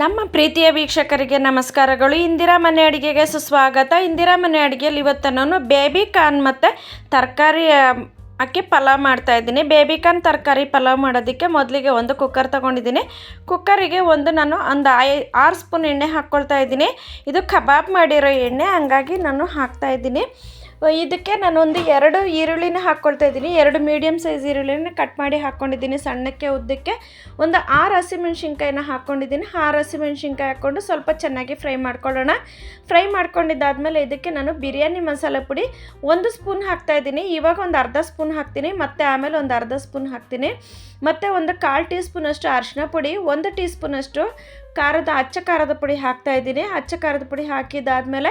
ನಮ್ಮ ಪ್ರೀತಿಯ ವೀಕ್ಷಕರಿಗೆ ನಮಸ್ಕಾರಗಳು. ಇಂದಿರಾ ಮನೆ ಅಡುಗೆಗೆ ಸುಸ್ವಾಗತ. ಇಂದಿರಾ ಮನೆ ಅಡುಗೆಯಲ್ಲಿ ಇವತ್ತು ನಾನು ಬೇಬಿ ಕಾರ್ನ್ ಮತ್ತು ತರಕಾರಿ ಅಕ್ಕಿ ಪಲಾವ್ ಮಾಡ್ತಾ ಇದ್ದೀನಿ. ಬೇಬಿ ಕಾರ್ನ್ ತರಕಾರಿ ಪಲಾವ್ ಮಾಡೋದಕ್ಕೆ ಮೊದಲಿಗೆ ಒಂದು ಕುಕ್ಕರ್ ತೊಗೊಂಡಿದ್ದೀನಿ. ಕುಕ್ಕರಿಗೆ ಒಂದು ನಾನು ಒಂದು ಐ, ಆರು ಸ್ಪೂನ್ ಎಣ್ಣೆ ಹಾಕ್ಕೊಳ್ತಾ ಇದ್ದೀನಿ. ಇದು ಕಬಾಬ್ ಮಾಡಿರೋ ಎಣ್ಣೆ, ಹಂಗಾಗಿ ನಾನು ಹಾಕ್ತಾ ಇದ್ದೀನಿ. ಇದಕ್ಕೆ ನಾನೊಂದು ಎರಡು ಈರುಳ್ಳಿನ ಹಾಕ್ಕೊಳ್ತಾ ಇದ್ದೀನಿ. ಎರಡು ಮೀಡಿಯಮ್ ಸೈಜ್ ಈರುಳ್ಳಿನ ಕಟ್ ಮಾಡಿ ಹಾಕ್ಕೊಂಡಿದ್ದೀನಿ ಸಣ್ಣಕ್ಕೆ, ಉದ್ದಕ್ಕೆ ಒಂದು ಆರು ಹಸಿಮೆಣ್ಸಿನ್ಕಾಯಿನ ಹಾಕ್ಕೊಂಡಿದ್ದೀನಿ ಆರು ಹಸಿಮೆಣ್ಸಿನ್ಕಾಯಿ ಹಾಕ್ಕೊಂಡು ಸ್ವಲ್ಪ ಚೆನ್ನಾಗಿ ಫ್ರೈ ಮಾಡ್ಕೊಳ್ಳೋಣ. ಫ್ರೈ ಮಾಡ್ಕೊಂಡಿದ್ದಾದಮೇಲೆ ಇದಕ್ಕೆ ನಾನು ಬಿರಿಯಾನಿ ಮಸಾಲೆ ಪುಡಿ ಒಂದು ಸ್ಪೂನ್ ಹಾಕ್ತಾ ಇದ್ದೀನಿ. ಇವಾಗ ಒಂದು ಅರ್ಧ ಸ್ಪೂನ್ ಹಾಕ್ತೀನಿ. ಮತ್ತು ಆಮೇಲೆ ಒಂದು ಅರ್ಧ ಸ್ಪೂನ್ ಹಾಕ್ತೀನಿ. ಮತ್ತು ಒಂದು ಕಾಲು ಟೀ ಸ್ಪೂನಷ್ಟು ಅರಿಶಿನ ಪುಡಿ, ಒಂದು ಟೀ ಸ್ಪೂನಷ್ಟು ಖಾರದ ಅಚ್ಚ ಖಾರದ ಪುಡಿ ಹಾಕ್ತಾ ಇದ್ದೀನಿ. ಅಚ್ಚ ಖಾರದ ಪುಡಿ ಹಾಕಿದ್ದಾದಮೇಲೆ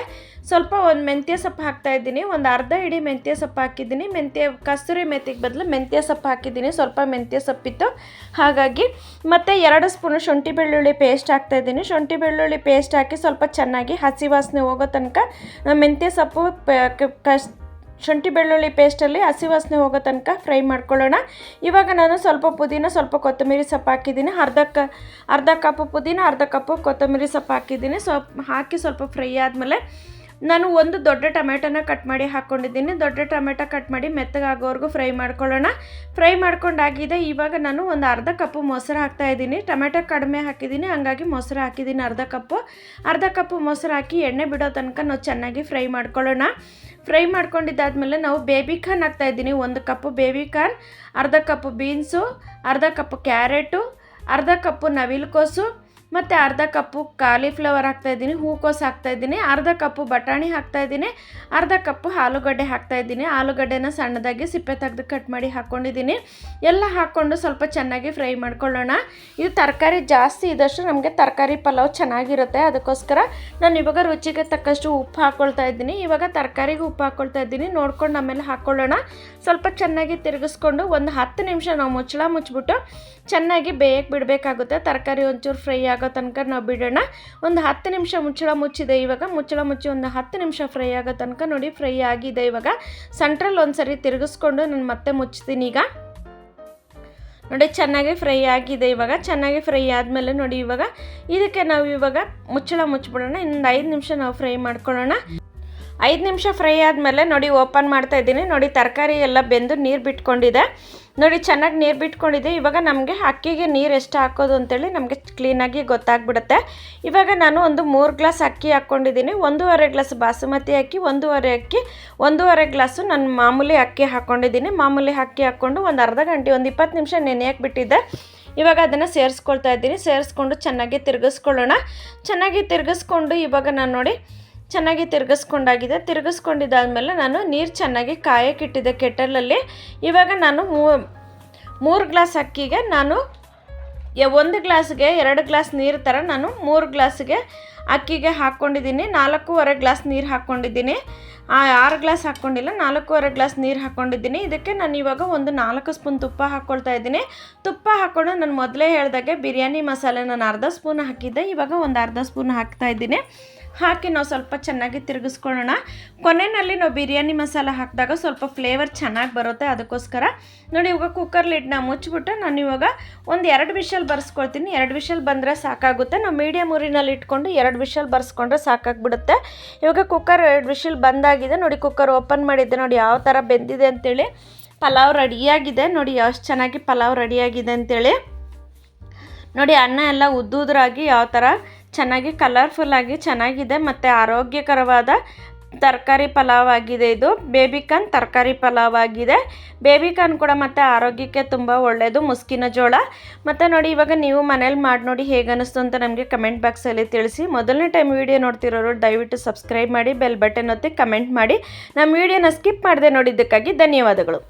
ಸ್ವಲ್ಪ ಒಂದು ಮೆಂತ್ಯ ಸೊಪ್ಪು ಹಾಕ್ತಾ ಇದ್ದೀನಿ. ಒಂದು ಅರ್ಧ ಹಿಡಿ ಮೆಂತ್ಯ ಸೊಪ್ಪು ಹಾಕಿದ್ದೀನಿ. ಮೆಂತ್ಯ, ಕಸ್ತೂರಿ ಮೆಂತಿಗೆ ಬದಲು ಮೆಂತ್ಯ ಸೊಪ್ಪು ಹಾಕಿದ್ದೀನಿ. ಸ್ವಲ್ಪ ಮೆಂತ್ಯ ಸೊಪ್ಪಿತ್ತು. ಹಾಗಾಗಿ ಮತ್ತು ಎರಡು ಸ್ಪೂನು ಶುಂಠಿ ಬೆಳ್ಳುಳ್ಳಿ ಪೇಸ್ಟ್ ಹಾಕ್ತಾ ಇದ್ದೀನಿ. ಶುಂಠಿ ಬೆಳ್ಳುಳ್ಳಿ ಪೇಸ್ಟ್ ಹಾಕಿ ಸ್ವಲ್ಪ ಚೆನ್ನಾಗಿ ಹಸಿ ವಾಸನೆ ಹೋಗೋ ತನಕ ಮೆಂತ್ಯ ಸೊಪ್ಪು ಕಸ್ ಶುಂಠಿ ಬೆಳ್ಳುಳ್ಳಿ ಪೇಸ್ಟಲ್ಲಿ ಹಸಿ ವಾಸನೆ ಹೋಗೋ ತನಕ ಫ್ರೈ ಮಾಡ್ಕೊಳ್ಳೋಣ. ಇವಾಗ ನಾನು ಸ್ವಲ್ಪ ಪುದೀನ, ಸ್ವಲ್ಪ ಕೊತ್ತಂಬರಿ ಸೊಪ್ಪು ಹಾಕಿದ್ದೀನಿ. ಅರ್ಧ ಕ, ಅರ್ಧ ಕಪ್ ಪುದೀನ, ಅರ್ಧ ಕಪ್ ಕೊತ್ತಂಬರಿ ಸೊಪ್ಪು ಹಾಕಿದ್ದೀನಿ. ಸ್ವಲ್ಪ ಹಾಕಿ ಸ್ವಲ್ಪ ಫ್ರೈ ಆದಮೇಲೆ ನಾನು ಒಂದು ದೊಡ್ಡ ಟೊಮೆಟೊನ ಕಟ್ ಮಾಡಿ ಹಾಕ್ಕೊಂಡಿದ್ದೀನಿ ದೊಡ್ಡ ಟೊಮೆಟೊ ಕಟ್ ಮಾಡಿ ಮೆತ್ತಗಾಗೋವರೆಗೂ ಫ್ರೈ ಮಾಡ್ಕೊಳ್ಳೋಣ. ಫ್ರೈ ಮಾಡ್ಕೊಂಡಾಗಿದೆ. ಇವಾಗ ನಾನು ಒಂದು ಅರ್ಧ ಕಪ್ಪು ಮೊಸರು ಹಾಕ್ತಾ ಇದ್ದೀನಿ. ಟೊಮೆಟೊ ಕಡಿಮೆ ಹಾಕಿದ್ದೀನಿ. ಹಂಗಾಗಿ ಮೊಸರು ಹಾಕಿದ್ದೀನಿ ಅರ್ಧ ಕಪ್ಪು ಅರ್ಧ ಕಪ್ಪು ಮೊಸರು ಹಾಕಿ ಎಣ್ಣೆ ಬಿಡೋ ತನಕ ನಾವು ಚೆನ್ನಾಗಿ ಫ್ರೈ ಮಾಡ್ಕೊಳ್ಳೋಣ. ಫ್ರೈ ಮಾಡ್ಕೊಂಡಿದ್ದಾದಮೇಲೆ ನಾವು ಬೇಬಿ ಕಾರ್ನ್ ಹಾಕ್ತಾಯಿದ್ದೀನಿ ಒಂದು ಕಪ್ಪು ಬೇಬಿ ಕಾರ್ನ್, ಅರ್ಧ ಕಪ್ ಬೀನ್ಸು, ಅರ್ಧ ಕಪ್ ಕ್ಯಾರೆಟು, ಅರ್ಧ ಕಪ್ಪು ನವಿಲುಕೋಸು ಮತ್ತು ಅರ್ಧ ಕಪ್ಪು ಕಾಲಿಫ್ಲವರ್ ಹಾಕ್ತಾಯಿದ್ದೀನಿ ಹೂಕೋಸು ಹಾಕ್ತಾಯಿದ್ದೀನಿ ಅರ್ಧ ಕಪ್ಪು ಬಟಾಣಿ ಹಾಕ್ತಾಯಿದ್ದೀನಿ ಅರ್ಧ ಕಪ್ಪು ಆಲೂಗಡ್ಡೆ ಹಾಕ್ತಾಯಿದ್ದೀನಿ ಆಲೂಗಡ್ಡೆನ ಸಣ್ಣದಾಗಿ ಸಿಪ್ಪೆ ತೆಗೆದು ಕಟ್ ಮಾಡಿ ಹಾಕ್ಕೊಂಡಿದ್ದೀನಿ ಎಲ್ಲ ಹಾಕ್ಕೊಂಡು ಸ್ವಲ್ಪ ಚೆನ್ನಾಗಿ ಫ್ರೈ ಮಾಡ್ಕೊಳ್ಳೋಣ. ಇದು ತರಕಾರಿ ಜಾಸ್ತಿ ಇದ್ದಷ್ಟು ನಮಗೆ ತರಕಾರಿ ಪಲಾವ್ ಚೆನ್ನಾಗಿರುತ್ತೆ, ಅದಕ್ಕೋಸ್ಕರ ನಾನು ಇವಾಗ ರುಚಿಗೆ ತಕ್ಕಷ್ಟು ಉಪ್ಪು ಹಾಕ್ಕೊಳ್ತಾ ಇದ್ದೀನಿ. ಇವಾಗ ತರಕಾರಿಗೆ ಉಪ್ಪು ಹಾಕ್ಕೊಳ್ತಾ ಇದ್ದೀನಿ, ನೋಡ್ಕೊಂಡು ಆಮೇಲೆ ಹಾಕ್ಕೊಳ್ಳೋಣ ಸ್ವಲ್ಪ ಚೆನ್ನಾಗಿ ತಿರುಗಿಸ್ಕೊಂಡು ಒಂದು ಹತ್ತು ನಿಮಿಷ ನಾವು ಮುಚ್ಚಳ ಮುಚ್ಚಿಬಿಟ್ಟು ಚೆನ್ನಾಗಿ ಬೇಯಕ್ಕೆ ಬಿಡಬೇಕಾಗುತ್ತೆ. ತರಕಾರಿ ಒಂಚೂರು ಫ್ರೈ ತನಕ ನಾವು ಬಿಡೋಣ. ಒಂದು ಹತ್ತು ನಿಮಿಷ ಮುಚ್ಚಳ ಮುಚ್ಚಿದೆ ಇವಾಗ. ಮುಚ್ಚಳ ಮುಚ್ಚಿ ಒಂದು ಹತ್ತು ನಿಮಿಷ ಫ್ರೈ ಆಗೋ ತನಕ ನೋಡಿ ಫ್ರೈ ಆಗಿದೆ ಇವಾಗ. ಸೆಂಟ್ರಲ್ ಒಂದು ಸರಿ ತಿರುಗಿಸ್ಕೊಂಡು ನಾನು ಮತ್ತೆ ಮುಚ್ತೀನಿ ಈಗ. ನೋಡಿ ಚೆನ್ನಾಗಿ ಫ್ರೈ ಆಗಿದೆ ಇವಾಗ. ಚೆನ್ನಾಗಿ ಫ್ರೈ ಆದಮೇಲೆ ನೋಡಿ ಇವಾಗ. ಇದಕ್ಕೆ ನಾವು ಇವಾಗ ಮುಚ್ಚಳ ಮುಚ್ಚಿಬಿಡೋಣ. ಇನ್ನೊಂದು ಐದು ನಿಮಿಷ ನಾವು ಫ್ರೈ ಮಾಡ್ಕೊಳ್ಳೋಣ. ಐದು ನಿಮಿಷ ಫ್ರೈ ಆದಮೇಲೆ ನೋಡಿ ಓಪನ್ ಮಾಡ್ತಾ ಇದ್ದೀನಿ. ನೋಡಿ ತರಕಾರಿ ಎಲ್ಲ ಬೆಂದು ನೀರು ಬಿಟ್ಕೊಂಡಿದೆ. ನೋಡಿ ಚೆನ್ನಾಗಿ ನೀರು ಬಿಟ್ಕೊಂಡಿದೆ. ಇವಾಗ ನಮಗೆ ಅಕ್ಕಿಗೆ ನೀರು ಎಷ್ಟು ಹಾಕೋದು ಅಂತೇಳಿ ನಮಗೆ ಕ್ಲೀನಾಗಿ ಗೊತ್ತಾಗ್ಬಿಡುತ್ತೆ. ಇವಾಗ ನಾನು ಒಂದು ಮೂರು ಗ್ಲಾಸ್ ಅಕ್ಕಿ ಹಾಕ್ಕೊಂಡಿದ್ದೀನಿ ಒಂದೂವರೆ ಗ್ಲಾಸ್ ಬಾಸುಮತಿ ಅಕ್ಕಿ, ಒಂದೂವರೆ ಅಕ್ಕಿ, ಒಂದೂವರೆ ಗ್ಲಾಸು ನಾನು ಮಾಮೂಲಿ ಅಕ್ಕಿ ಹಾಕ್ಕೊಂಡಿದ್ದೀನಿ ಮಾಮೂಲಿ ಅಕ್ಕಿ ಹಾಕ್ಕೊಂಡು ಒಂದು ಅರ್ಧ ಗಂಟೆ, ಒಂದು ಇಪ್ಪತ್ತು ನಿಮಿಷ ನೆನೆಯಕ್ಕೆ ಬಿಟ್ಟಿದ್ದೆ. ಇವಾಗ ಅದನ್ನು ಸೇರಿಸ್ಕೊಳ್ತಾ ಇದ್ದೀನಿ. ಸೇರಿಸ್ಕೊಂಡು ಚೆನ್ನಾಗಿ ತಿರುಗಿಸ್ಕೊಳ್ಳೋಣ. ಚೆನ್ನಾಗಿ ತಿರುಗಿಸ್ಕೊಂಡು ಇವಾಗ ನಾನು ನೋಡಿ ಚೆನ್ನಾಗಿ ತಿರುಗಿಸ್ಕೊಂಡಾಗಿದೆ. ತಿರುಗಿಸ್ಕೊಂಡಿದ್ದಾದಮೇಲೆ ನಾನು ನೀರು ಚೆನ್ನಾಗಿ ಕಾಯಕ್ಕಿಟ್ಟಿದ್ದೆ ಕೆಟಲಲ್ಲಿ. ಇವಾಗ ನಾನು ಮೂರು ಗ್ಲಾಸ್ ಅಕ್ಕಿಗೆ ನಾನು ಒಂದು ಗ್ಲಾಸ್ಗೆ ಎರಡು ಗ್ಲಾಸ್ ನೀರು ಥರ ನಾನು ಮೂರು ಗ್ಲಾಸ್ಗೆ ಅಕ್ಕಿಗೆ ಹಾಕ್ಕೊಂಡಿದ್ದೀನಿ. ನಾಲ್ಕೂವರೆ ಗ್ಲಾಸ್ ನೀರು ಹಾಕ್ಕೊಂಡಿದ್ದೀನಿ. ಆರು ಗ್ಲಾಸ್ ಹಾಕ್ಕೊಂಡಿಲ್ಲ, ನಾಲ್ಕೂವರೆ ಗ್ಲಾಸ್ ನೀರು ಹಾಕ್ಕೊಂಡಿದ್ದೀನಿ. ಇದಕ್ಕೆ ನಾನು ಇವಾಗ ಒಂದು ನಾಲ್ಕು ಸ್ಪೂನ್ ತುಪ್ಪ ಹಾಕ್ಕೊಳ್ತಾ ಇದ್ದೀನಿ. ತುಪ್ಪ ಹಾಕ್ಕೊಂಡು ನಾನು ಮೊದಲೇ ಹೇಳಿದಾಗೆ ಬಿರಿಯಾನಿ ಮಸಾಲೆ ನಾನು ಅರ್ಧ ಸ್ಪೂನ್ ಹಾಕಿದ್ದೆ. ಇವಾಗ ಒಂದು ಅರ್ಧ ಸ್ಪೂನ್ ಹಾಕ್ತಾ ಇದ್ದೀನಿ. ಹಾಕಿ ನಾವು ಸ್ವಲ್ಪ ಚೆನ್ನಾಗಿ ತಿರುಗಿಸ್ಕೊಳ್ಳೋಣ. ಕೊನೆಯಲ್ಲಿ ನಾವು ಬಿರಿಯಾನಿ ಮಸಾಲ ಹಾಕಿದಾಗ ಸ್ವಲ್ಪ ಫ್ಲೇವರ್ ಚೆನ್ನಾಗಿ ಬರುತ್ತೆ ಅದಕ್ಕೋಸ್ಕರ. ನೋಡಿ, ಇವಾಗ ಕುಕ್ಕರ್ ಲಿಡ್ನ ಮುಚ್ಚಿಬಿಟ್ಟು ನಾನು ಇವಾಗ ಒಂದು ಎರಡು ವಿಷಲ್ ಬರ್ಸ್ಕೊಳ್ತೀನಿ. ಎರಡು ವಿಷಲ್ ಬಂದರೆ ಸಾಕಾಗುತ್ತೆ. ನಾವು ಮೀಡಿಯಮ್ ಊರಿನಲ್ಲಿ ಇಟ್ಕೊಂಡು ಎರಡು ವಿಷಲ್ ಬರ್ಸ್ಕೊಂಡ್ರೆ ಸಾಕಾಗ್ಬಿಡುತ್ತೆ. ಇವಾಗ ಕುಕ್ಕರ್ ಎರಡು ವಿಷಲ್ ಬಂದಾಗಿದೆ. ನೋಡಿ ಕುಕ್ಕರ್ ಓಪನ್ ಮಾಡಿದ್ದೆ. ನೋಡಿ, ಯಾವ ಥರ ಬೆಂದಿದೆ ಅಂತೇಳಿ. ಪಲಾವ್ ರೆಡಿಯಾಗಿದೆ. ನೋಡಿ ಎಷ್ಟು ಚೆನ್ನಾಗಿ ಪಲಾವ್ ರೆಡಿಯಾಗಿದೆ ಅಂತೇಳಿ. ನೋಡಿ, ಅನ್ನ ಎಲ್ಲ ಉದ್ದುದ್ರಾಗಿ ಯಾವ ಥರ ಚೆನ್ನಾಗಿ ಕಲರ್ಫುಲ್ಲಾಗಿ ಚೆನ್ನಾಗಿದೆ ಮತ್ತು ಆರೋಗ್ಯಕರವಾದ ತರಕಾರಿ ಪಲಾವ್ ಆಗಿದೆ ಇದು ಬೇಬಿಕಾನ್ ತರಕಾರಿ ಪಲಾವ್ ಆಗಿದೆ ಬೇಬಿಕಾನ್ ಕೂಡ ಮತ್ತು ಆರೋಗ್ಯಕ್ಕೆ ತುಂಬ ಒಳ್ಳೆಯದು ಮುಸ್ಕಿನ ಜೋಳ. ಮತ್ತು ನೋಡಿ ಇವಾಗ ನೀವು ಮನೇಲಿ ಮಾಡಿ ನೋಡಿ ಹೇಗೆ ಅನ್ನಿಸ್ತು ಅಂತ ನಮಗೆ ಕಮೆಂಟ್ ಬಾಕ್ಸಲ್ಲಿ ತಿಳಿಸಿ. ಮೊದಲನೇ ಟೈಮ್ ವೀಡಿಯೋ ನೋಡ್ತಿರೋರು ದಯವಿಟ್ಟು ಸಬ್ಸ್ಕ್ರೈಬ್ ಮಾಡಿ ಬೆಲ್ ಬಟನ್ ಒತ್ತಿ ಕಮೆಂಟ್ ಮಾಡಿ. ನಮ್ಮ ವೀಡಿಯೋನ ಸ್ಕಿಪ್ ಮಾಡಿದೆ ನೋಡಿದ್ದಕ್ಕಾಗಿ ಧನ್ಯವಾದಗಳು.